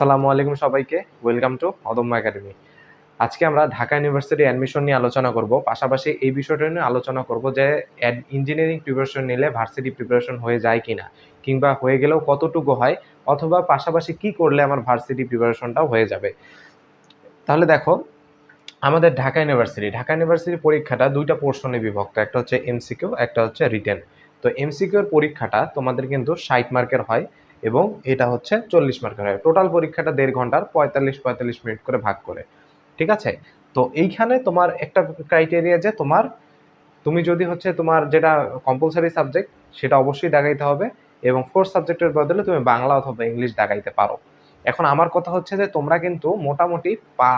আসসালামু আলাইকুম সবাইকে। ওয়েলকাম টু অদম্য একাডেমি আজকে আমরা ঢাকা ইউনিভার্সিটি অ্যাডমিশন নিয়ে আলোচনা করব। পাশাপাশি এই বিষয়টা নিয়ে আলোচনা করব যে ইঞ্জিনিয়ারিং প্রিপারেশন নিলে ভার্সিটি প্রিপারেশন হয়ে যায় কিনা, কিংবা হয়ে গেলেও কতটুকু হয়, অথবা পাশাপাশি কি করলে আমার ভার্সিটি প্রিপারেশনটাও হয়ে যাবে। তাহলে দেখো, আমাদের ঢাকা ইউনিভার্সিটি ঢাকা ইউনিভার্সিটির পরীক্ষাটা দুইটা পোর্শনে বিভক্ত, একটা হচ্ছে এমসিকিউ একটা হচ্ছে রিটেন তো এমসিকিউর পরীক্ষাটা তোমাদের কিন্তু ষাট মার্কের হয়। এবং এটা হচ্ছে চল্লিশ মার্কের হয়। টোটাল পরীক্ষাটা দেড় ঘণ্টার পঁয়তাল্লিশ পঁয়তাল্লিশ মিনিট করে ভাগ করে। ঠিক আছে? তো এইখানে তোমার একটা ক্রাইটেরিয়া যে তোমার, তুমি যদি হচ্ছে তোমার যেটা কম্পালসারি সাবজেক্ট সেটা অবশ্যই দেখাইতে হবে এবং ফোর্থ সাবজেক্টের বদলে তুমি বাংলা অথবা ইংলিশ দেখাইতে পারো। এখন আমার কথা হচ্ছে যে তোমরা কিন্তু মোটামুটি পা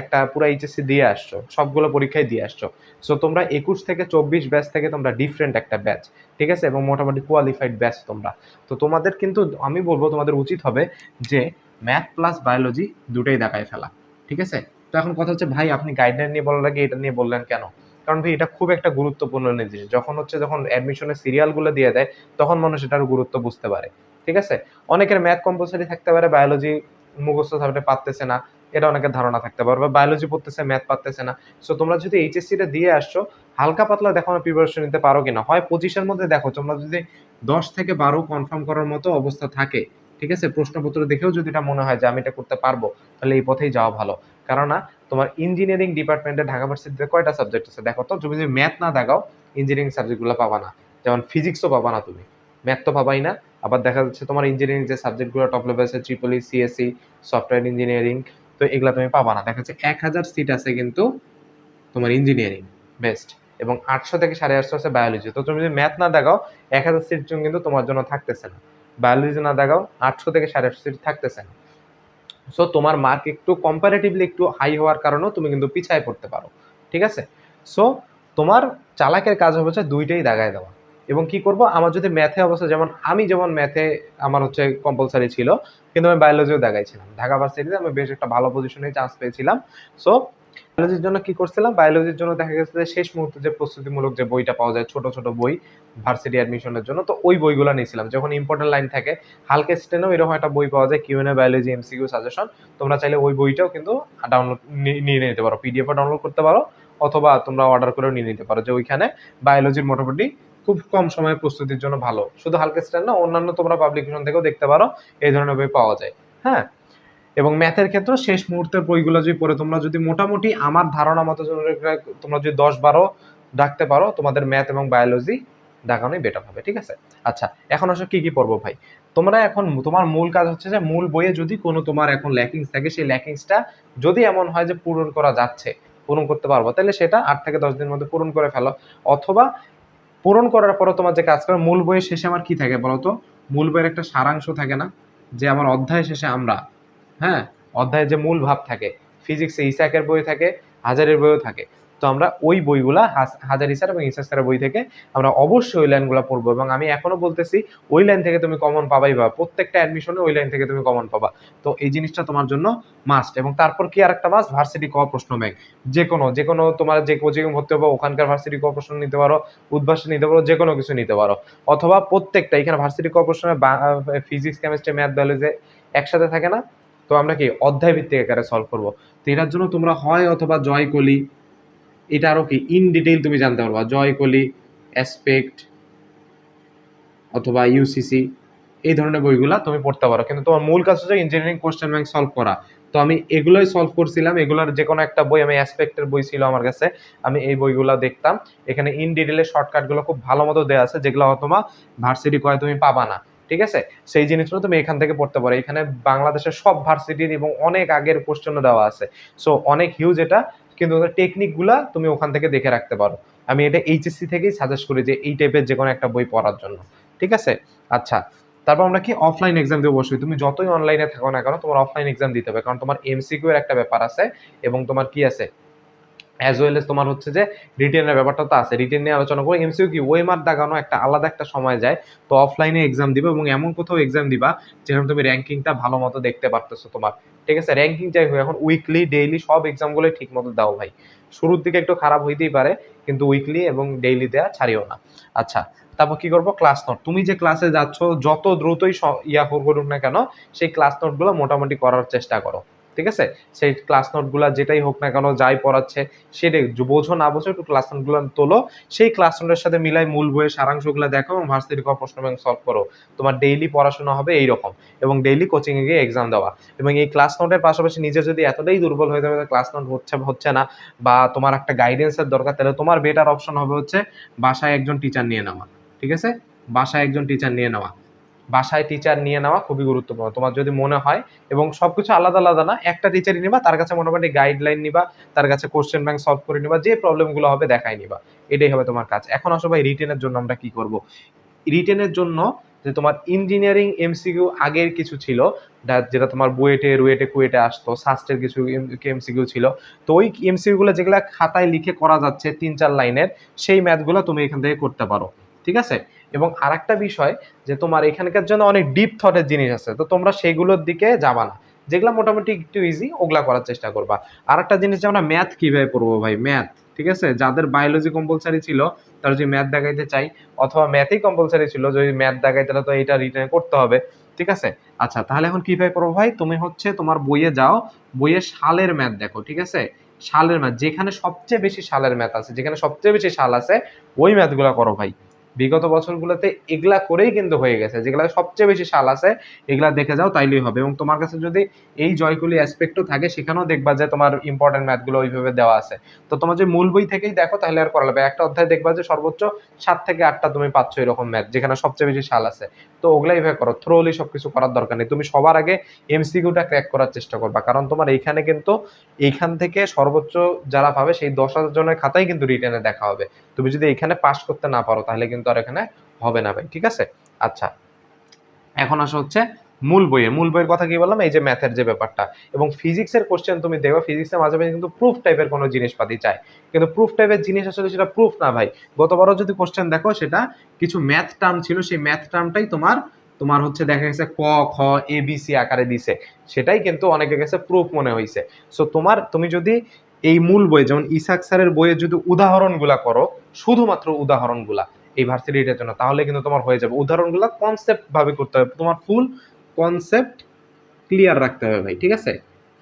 একটা পুরো এইচএসসি দিয়ে আসছো, সবগুলো পরীক্ষায় দিয়ে আসছো। সো তোমরা একুশ থেকে চব্বিশ ব্যাচ থেকে তোমরা ডিফারেন্ট একটা ব্যাচ ঠিক আছে? এবং মোটামুটি কোয়ালিফাইড ব্যাচ তোমরা। তো তোমাদের কিন্তু, আমি বলব তোমাদের উচিত হবে যে ম্যাথ প্লাস বায়োলজি দুটোই দেখায় ফেলা, ঠিক আছে? তো এখন কথা হচ্ছে, ভাই, আপনি গাইডলাইন নিয়ে বলার আগে এটা নিয়ে বললেন কেন? কারণ ভাই, এটা খুব একটা গুরুত্বপূর্ণ জিনিস। যখন হচ্ছে যখন অ্যাডমিশনের সিরিয়ালগুলো দিয়ে দেয়, তখন মানুষ এটার গুরুত্ব বুঝতে পারে, ঠিক আছে? অনেকের ম্যাথ কম্পালসারি থাকতে পারে বায়োলজি মুখস্থ থাকতে পারতেছে না এটা অনেকের ধারণা থাকতে পারে, বা বায়োলজি পড়তেছে ম্যাথ পারতেছে না। সো তোমরা যদি এইচএসসিটা দিয়ে আসছো, হালকা পাতলা দেখো না প্রিপারেশন নিতে পারো কিনা। হয় পঁচিশের মধ্যে দেখো, তোমরা যদি দশ থেকে বারো কনফার্ম করার মতো অবস্থা থাকে, ঠিক আছে? প্রশ্নপত্র দেখেও যদি এটা মনে হয় যে আমি এটা করতে পারব, তাহলে এই পথেই যাওয়া ভালো। কেননা, তোমার ইঞ্জিনিয়ারিং ডিপার্টমেন্টে ঢাকা ভার্সিটিতে কয়টা সাবজেক্ট আছে? দেখো তো তুমি যদি ম্যাথ না দেখাও ইঞ্জিনিয়ারিং সাবজেক্টগুলো পাবা না। যেমন ফিজিক্সও পাবা না তুমি। ম্যাথ তো পাবাই না। আবার দেখা যাচ্ছে তোমার ইঞ্জিনিয়ারিং যে সাবজেক্টগুলো টপ লেভেল আছে triple E CSC software engineering তো এগুলো তুমি পাবা না। দেখা যাচ্ছে এক হাজার সিট আছে কিন্তু তোমার ইঞ্জিনিয়ারিং বেস্ট এবং আটশো থেকে সাড়ে আটশো আছে বায়োলজি তো তুমি যদি ম্যাথ না দেখাও, এক হাজার সিট কিন্তু তোমার জন্য থাকতেছে না। বায়োলজি না দেখাও, আটশো থেকে সাড়ে আটশো সিট থাকতেছে না। সো তোমার মার্ক একটু কম্পারেটিভলি একটু হাই হওয়ার কারণেও তুমি কিন্তু পিছায় পড়তে পারো। ঠিক আছে? সো তোমার চালাকের কাজ হচ্ছে দুইটাই দাগায় দেওয়া। এবং কি করব? আমার যদি ম্যাথে অবস্থা যেমন, আমি যেমন ম্যাথে আমার হচ্ছে কম্পালসারি ছিল, কিন্তু আমি বায়োলজিও দেখাইছিলাম। ঢাকা ভার্সিটিতে আমি বেশ একটা ভালো পজিশনে চান্স পেয়েছিলাম। সো বায়োলজির জন্য কি করছিলাম? বায়োলজির জন্য দেখা গেছে যে শেষ মুহূর্তে যে প্রস্তুতিমূলক যে বইটা পাওয়া যায়, ছোট ছোট বই ভার্সিটি অ্যাডমিশনের জন্য, তো ওই বইগুলো নিয়েছিলাম। যখন ইম্পর্টেন্ট লাইন থাকে, হালকা স্টেনেও এরকম একটা বই পাওয়া যায় কিউএনএ বায়োলজি এমসিকিউ সাজেশন তোমরা চাইলে ওই বইটাও কিন্তু ডাউনলোড নিয়ে নিতে পারো। পিডিএফও ডাউনলোড করতে পারো, অথবা তোমরা অর্ডার করেও নিয়ে নিতে পারো যে ওইখানে বায়োলজির মোটামুটি খুব কম সময়ে প্রস্তুতির জন্য ভালো। শুধু হালকা স্ট্যান্ড না, অন্যান্য তোমরা পাবলিকেশন থেকেও দেখতে পারো, এই ধরনের বই পাওয়া যায়। হ্যাঁ? এবং ম্যাথের ক্ষেত্রে শেষ মুহূর্তের বইগুলো যদি পড়ে, তোমরা যদি মোটামুটি আমার ধারণা মতো তোমরা যদি দশ বারো ডাকতে পারো, তোমাদের ম্যাথ এবং বায়োলজি ডাকানোই বেটার হবে, ঠিক আছে? আচ্ছা এখন আসলে কি কি পড়ব ভাই? তোমরা এখন, তোমার মূল কাজ হচ্ছে যে, মূল বইয়ে যদি কোনো তোমার এখন ল্যাকিংস থাকে, সেই ল্যাকিংসটা যদি এমন হয় যে, পূরণ করা যাচ্ছে, পূরণ করতে পারব, তাহলে সেটা আট থেকে দশ দিনের মধ্যে পূরণ করে ফেলো। অথবা পূরণ করার পরে তোমার যে কাজ করে মূল বইয়ের শেষে আমার কি থাকে বলতো মূল বইয়ের একটা সারাংশ থাকে না, যে আমার অধ্যায় শেষে আমরা হ্যাঁ? অধ্যায়ের যে মূল ভাব থাকে ফিজিক্সে ইসাকের বই থাকে, হাজারের বইও থাকে। তো আমরা ওই বইগুলা হাজার ইসার এবং ইসার স্যারের বই থেকে আমরা অবশ্যই ওই লাইনগুলো পড়ব এবং আমি এখনও বলতেছি, ওই লাইন থেকে তুমি কমন পাবাই বা প্রত্যেকটা অ্যাডমিশনে ওই লাইন থেকে তুমি কমন পাবা। তো এই জিনিসটা তোমার জন্য মাস্ট এবং তারপর কি আর একটা মাস্ট ভার্সিটি ক প্রশ্ন ব্যাংক যে কোনো যে কোনো তোমার যে কোচিং ভর্তি হবে, ওখানকার ভার্সিটি ক প্রশ্ন নিতে পারো উদ্ভাসে নিতে পারো যে কোনো কিছু নিতে পারো। অথবা প্রত্যেকটা, এখানে ভার্সিটি ক প্রশ্নে ফিজিক্স কেমিস্ট্রি ম্যাথ বায়োলজি একসাথে থাকে না? তো আমরা কি অধ্যায় ভিত্তিক আকারে সলভ করব। তো এটার জন্য তোমরা হয় অথবা জয় কলি এটা আরও কি? ইন ডিটেইল তুমি জানতে পারবা। জয় কলি অ্যাসপেক্ট অথবা ইউসিসি এই ধরনের বইগুলো তুমি পড়তে পারো। কিন্তু তোমার মূল কাজ হচ্ছে ইঞ্জিনিয়ারিং কোশ্চেন ব্যাংক সলভ করা। তো আমি এগুলোই সলভ করছিলাম। এগুলোর যে কোনো একটা বই, আমি অ্যাসপেক্টের বই ছিল আমার কাছে, আমি এই বইগুলো দেখতাম। এখানে ইন ডিটেলে শর্টকাটগুলো খুব ভালো মতো দেওয়া আছে, যেগুলো হয়তো ভার্সিটি কয় তুমি পাবা না। ঠিক আছে? সেই জিনিসগুলো তুমি এখান থেকে পড়তে পারো। এখানে বাংলাদেশের সব ভার্সিটির এবং অনেক আগের কোশ্চেনও দেওয়া আছে। সো অনেক হিউজ এটা কিন্তু ওদের টেকনিকগুলা তুমি ওখান থেকে দেখে রাখতে পারো। আমি এটা এইচএসসি থেকেই সাজেস্ট করি যে এই টাইপের যে কোনো একটা বই পড়ার জন্য। ঠিক আছে? আচ্ছা তারপর আমরা কি অফলাইন এক্সাম দিয়ে বসবি তুমি যতই অনলাইনে থাকো না কেন, তোমার অফলাইন এক্সাম দিতে হবে। কারণ তোমার এমসিকিউ এর একটা ব্যাপার আছে এবং তোমার কি আছে? অ্যাজ ওয়েল এস তোমার হচ্ছে যে রিটেনের ব্যাপারটা তো আছে। রিটেন নিয়ে আলোচনা করব। এমসিউ কি? ওই মার্ক দাগানো একটা আলাদা একটা সময় যায়। তো অফলাইনে এক্সাম দিবে এবং এমন কোথাও এক্সাম দিবা যেখানে তুমি র্যাঙ্কিংটা ভালো মতো দেখতে পারতেছো তোমার। ঠিক আছে র্যাঙ্কিং যাই হোক এখন উইকলি ডেইলি সব এক্সামগুলোই ঠিক মতো দাও ভাই। শুরুর দিকে একটু খারাপ হইতেই পারে, কিন্তু উইকলি এবং ডেইলি দেওয়া ছাড়িও না। আচ্ছা তারপর কি করব? ক্লাস নোট তুমি যে ক্লাসে যাচ্ছ, যত দ্রুতই ইয়া করুক না কেন, সেই ক্লাস নোটগুলো মোটামুটি করার চেষ্টা করো। ঠিক আছে? সেই ক্লাস নোটগুলো যেটাই হোক না কেন যাই পড়াচ্ছে সেটাই বোঝো না বোঝো, একটু ক্লাস নোটগুলো তোলো। সেই ক্লাস নোটের সাথে মিলাই মূল বইয়ের সারাংশগুলো দেখো এবং ভার্সিটি ক প্রশ্ন ব্যাংক সলভ করো। তোমার ডেইলি পড়াশোনা হবে এইরকম, এবং ডেইলি কোচিং এ গিয়ে এক্সাম দেওয়া। এবং এই ক্লাস নোটের পাশাপাশি নিজে যদি এতটাই দুর্বল হয়ে যাবে ক্লাস নোট হচ্ছে হচ্ছে না, বা তোমার একটা গাইডেন্সের দরকার, তাহলে তোমার বেটার অপশন হবে হচ্ছে বাসায় একজন টিচার নিয়ে নেওয়া। ঠিক আছে? বাসায় একজন টিচার নিয়ে নেওয়া। বাসায় টিচার নিয়ে নেওয়া খুবই গুরুত্বপূর্ণ। তোমার যদি মনে হয় এবং সবকিছু আলাদা আলাদা না, একটা টিচারই নিবা, তার কাছে মোটামুটি গাইডলাইন নিবা, তার কাছে কোশ্চেন ব্যাংক সলভ করে নিবা, যে প্রবলেমগুলো হবে দেখাই নিবা। এটাই হবে তোমার কাজ। এখন আসো ভাই রিটেনের জন্য আমরা কি করব? রিটেনের জন্য যে তোমার ইঞ্জিনিয়ারিং এমসিকিউ আগের কিছু ছিল যেটা তোমার বুয়েটে, রুয়েটে, কুয়েটে আসতো, সাস্টের কিছু এমসিকিউ ছিল। তো ওই এমসিকিউ গুলো যেগুলো খাতায় লিখে করা যাচ্ছে তিন চার লাইনের, সেই ম্যাথগুলো তুমি এখান থেকে করতে পারো। ঠিক আছে? এবং আরেকটা বিষয় যে তোমার এখানকার জন্য অনেক ডিপ থটের জিনিস আছে, তো তোমরা সেগুলোর দিকে যাবা না। যেগুলো মোটামুটি একটু ইজি ওগুলা করার চেষ্টা করবা। আরেকটা জিনিস যে আমরা ম্যাথ কীভাবে পড়ব ভাই? ম্যাথ ঠিক আছে? যাদের বায়োলজি কম্পালসারি ছিল, তারা যদি ম্যাথ দেখাইতে চাই, অথবা ম্যাথই কম্পালসারি ছিল, যদি ম্যাথ দেখাই তাহলে তো এটা রিটার্ন করতে হবে, ঠিক আছে? আচ্ছা তাহলে এখন কীভাবে করব ভাই? তুমি হচ্ছে তোমার বইয়ে যাও বইয়ে সালের ম্যাথ দেখো, ঠিক আছে? সালের ম্যাথ যেখানে সবচেয়ে বেশি সালের ম্যাথ আছে, যেখানে সবচেয়ে বেশি সাল আছে, ওই ম্যাথগুলো করো ভাই। বিগত বছরগুলোতে এগুলা করেই কিন্তু হয়ে গেছে। যেগুলা সবচেয়ে বেশি সাল আছে, এগুলা দেখে যাও, তাইলেই হবে। এবং তোমার কাছে যদি এই জয়গুলি অ্যাসপেক্টও থাকে, সেখানেও দেখবা যে তোমার ইম্পর্টেন্ট ম্যাথগুলো ওইভাবে দেওয়া আছে। তো তোমার যে মূল বই থেকেই দেখো তাহলে আর করা লাগবে একটা অধ্যায় দেখবা যে সর্বোচ্চ সাত থেকে আটটা তুমি পাচ্ছ এরকম ম্যাথ যেখানে সবচেয়ে বেশি সাল আছে। তো ওগুলা এইভাবে করো। থ্রোলি সবকিছু করার দরকার নেই। তুমি সবার আগে এমসিকিউটা ক্র্যাক করার চেষ্টা করবা। কারণ তোমার এইখানে কিন্তু এইখান থেকে সর্বোচ্চ যারা পাবে, সেই দশ হাজার জনের খাতাই কিন্তু রিটার্নে দেখা হবে। তুমি যদি এখানে পাস করতে না পারো, তাহলে কিন্তু আর এখানে হবে না ভাই, ঠিক আছে? আচ্ছা এখন আসা হচ্ছে মূল বইয়ের মূল বইয়ের কথা কি বললাম? এই যে ম্যাথের যে ব্যাপারটা। এবং ফিজিক্সের কোশ্চেন তুমি দেখো ফিজিক্সের মাঝে মাঝে কিন্তু প্রুফ টাইপের কোনো জিনিসপাতি চাই। কিন্তু প্রুফ টাইপের জিনিস আসলে সেটা প্রুফ না ভাই। গতবারও যদি কোশ্চেন দেখো, সেটা কিছু ম্যাথ টার্ম ছিল, সেই ম্যাথ টার্মটাই তোমার তোমার হচ্ছে দেখা গেছে ক, খ এ বি সি আকারে দিছে। সেটাই কিন্তু অনেকের কাছে প্রুফ মনে হয়েছে সো তোমার, তুমি যদি এই মূল বই যেমন ইসাক স্যারের বইয়ের যদি উদাহরণগুলা করো, শুধুমাত্র উদাহরণগুলা এই ভার্সিটিটার জন্য তাহলে কিন্তু তোমার হয়ে যাবে। উদাহরণগুলো কনসেপ্ট ভাবে করতে হবে। তোমার ফুল কনসেপ্ট ক্লিয়ার রাখতে হবে ভাই, ঠিক আছে?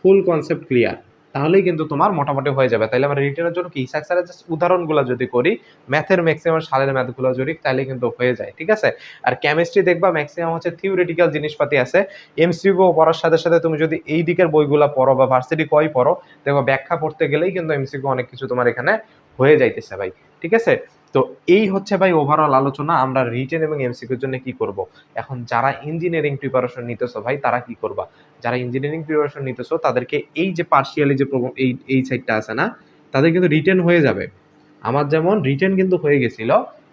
ফুল কনসেপ্ট ক্লিয়ার তাহলেই কিন্তু তোমার মোটামুটি হয়ে যাবে। তাহলে আমরা রিটেনের জন্য কি? স্যারের জাস্ট উদাহরণগুলো যদি করি ম্যাথের ম্যাক্সিমাম সালের ম্যাথগুলো যদি তাহলে কিন্তু হয়ে যায়, ঠিক আছে? আর কেমিস্ট্রি দেখবা ম্যাক্সিমাম হচ্ছে থিওরিটিক্যাল জিনিসপাতি আছে। এমসিকিউ পড়ার সাথে সাথে তুমি যদি এই দিকের বইগুলো পড়ো বা ভার্সিটি কই পড়ো দেখো ব্যাখ্যা পড়তে গেলেই কিন্তু এমসিকিউ অনেক কিছু তোমার এখানে হয়ে যাইতেছে ভাই, ঠিক আছে? তো এই হচ্ছে ভাই ওভারঅল আলোচনা, আমরা রিটেন এবং এমসিকিউর জন্য কি করব? এখন যারা ইঞ্জিনিয়ারিং প্রিপারেশন নিতেছো ভাই, তারা কি করবা? যারা ইঞ্জিনিয়ারিং প্রিপারেশন নিতেছো, তাদেরকে এই যে পার্শিয়ালি যে এই এই সাইডটা আছে না, তাদের কিন্তু রিটেন হয়ে যাবে। আমার যেমন রিটেন কিন্তু হয়ে গেছিল,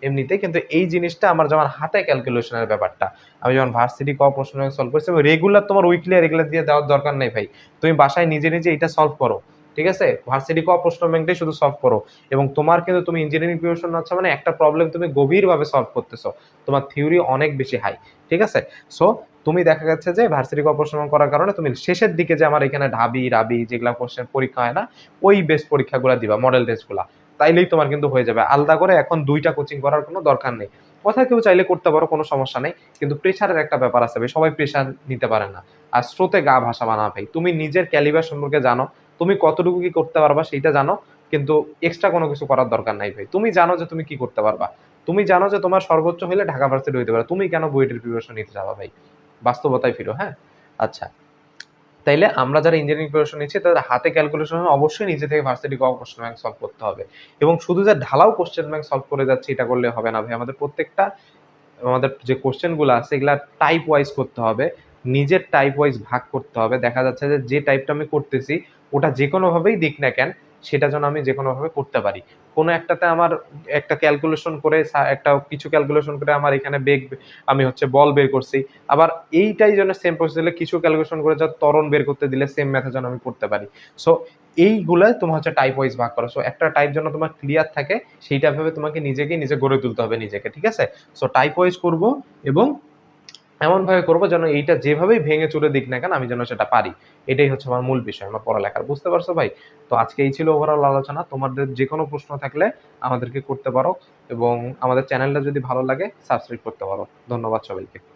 এমনিতে কিন্তু এই জিনিসটা আমার যেমন হাতে ক্যালকুলেশনের ব্যাপারটা। আমি যেমন ভার্সিটি ক প্রশ্ন সলভ করছি রেগুলার তোমার উইকলি রেগুলার দিয়ে দেওয়ার দরকার নেই ভাই। তুমি বাসায় নিজে নিজে এটা সলভ করো। ঠিক আছে? ভার্সিটি ক প্রশ্ন ব্যাংকটাই শুধু সলভ করো। এবং তোমার কিন্তু তুমি ইঞ্জিনিয়ারিং প্রিপারেশন আছে মানে একটা প্রবলেম তুমি গভীরভাবে সলভ করতেছো। তোমার থিওরি অনেক বেশি হাই ঠিক আছে? সো তুমি দেখা যাচ্ছে যে ভার্সিটি কর্পোরেশন করার কারণে তুমি শেষের দিকে যে আমার এখানে ঢাবি, রাবি যেগুলা কোশ্চেন পরীক্ষা হয় না, ওই বেস পরীক্ষাগুলো দিবা মডেল টেস্টগুলা তাইলেই তোমার কিন্তু হয়ে যাবে। আলাদা করে এখন দুইটা কোচিং করার কোনো দরকার নেই। কথা কেউ চাইলে করতে পারো, কোনো সমস্যা নেই। কিন্তু প্রেশারের একটা ব্যাপার আছে সবাই প্রেশার নিতে পারে না। আর স্রোতে গা ভাষা বানা ভাই। তুমি নিজের ক্যালিবার সম্পর্কে জানো। তুমি কতটুকু কি করতে পারবা সেইটা জানো, কিন্তু এক্সট্রা কোনো কিছু করার দরকার নাই ভাই। তুমি জানো যে তুমি কি করতে পারবা। তুমি জানো যে তোমার সর্বোচ্চ হলে ঢাকা ভার্সিটি হইতে পারে। তুমি কেন বুয়েটের প্রিপারেশন নিতে যাবা ভাই? বাস্তবতায় ফিরো হ্যাঁ? আচ্ছা। তাইলে আমরা যারা ইঞ্জিনিয়ারিং প্রিপারেশন নিচ্ছি, তাদের হাতে ক্যালকুলেশন অবশ্যই নিজে থেকে ভার্সিটি ক কোশ্চেন ব্যাংক সলভ করতে হবে। এবং শুধু যে ঢালাও কোশ্চেন ব্যাংক সলভ করে যাচ্ছে, এটা করলে হবে না ভাই। আমাদের প্রত্যেকটা, আমাদের যে কোশ্চেনগুলো আছে, এগুলা টাইপ ওয়াইজ করতে হবে। নিজের টাইপ ওয়াইজ ভাগ করতে হবে। দেখা যাচ্ছে যে যে টাইপটা আমি করতেছি ওটা যে কোনোভাবেই দিক না কেন, সেটা যেন আমি যে কোনোভাবে করতে পারি। কোনো একটাতে আমার একটা ক্যালকুলেশন করে একটা কিছু ক্যালকুলেশন করে আমার এখানে বেগ, আমি হচ্ছে বল বের করছি। আবার এইটাই যেন সেম প্রসেস দিলে কিছু ক্যালকুলেশন করে যা ত্বরণ বের করতে দিলে সেম ম্যাথে যেন আমি করতে পারি। সো এইগুলো তোমার হচ্ছে টাইপ ওয়াইজ ভাগ করো। সো একটা টাইপ যেন তোমার ক্লিয়ার থাকে, সেইটা ভেবে তোমাকে নিজেকে নিজে গড়ে তুলতে হবে নিজেকে, ঠিক আছে? সো টাইপ ওয়াইজ করব এবং এমনভাবে করব যেন এইটা যেভাবেই ভেঙে চুরে দিক না কেন, আমি যেন সেটা পারি। এটাই হচ্ছে আমার মূল বিষয়, আমার পড়ালেখার। বুঝতে পারছ ভাই? তো আজকে এই ছিল ওভারঅল আলোচনা। তোমাদের যে কোনো প্রশ্ন থাকলে আমাদেরকে করতে পারো এবং আমাদের চ্যানেলটা যদি ভালো লাগে সাবস্ক্রাইব করতে পারো। ধন্যবাদ সবাইকে।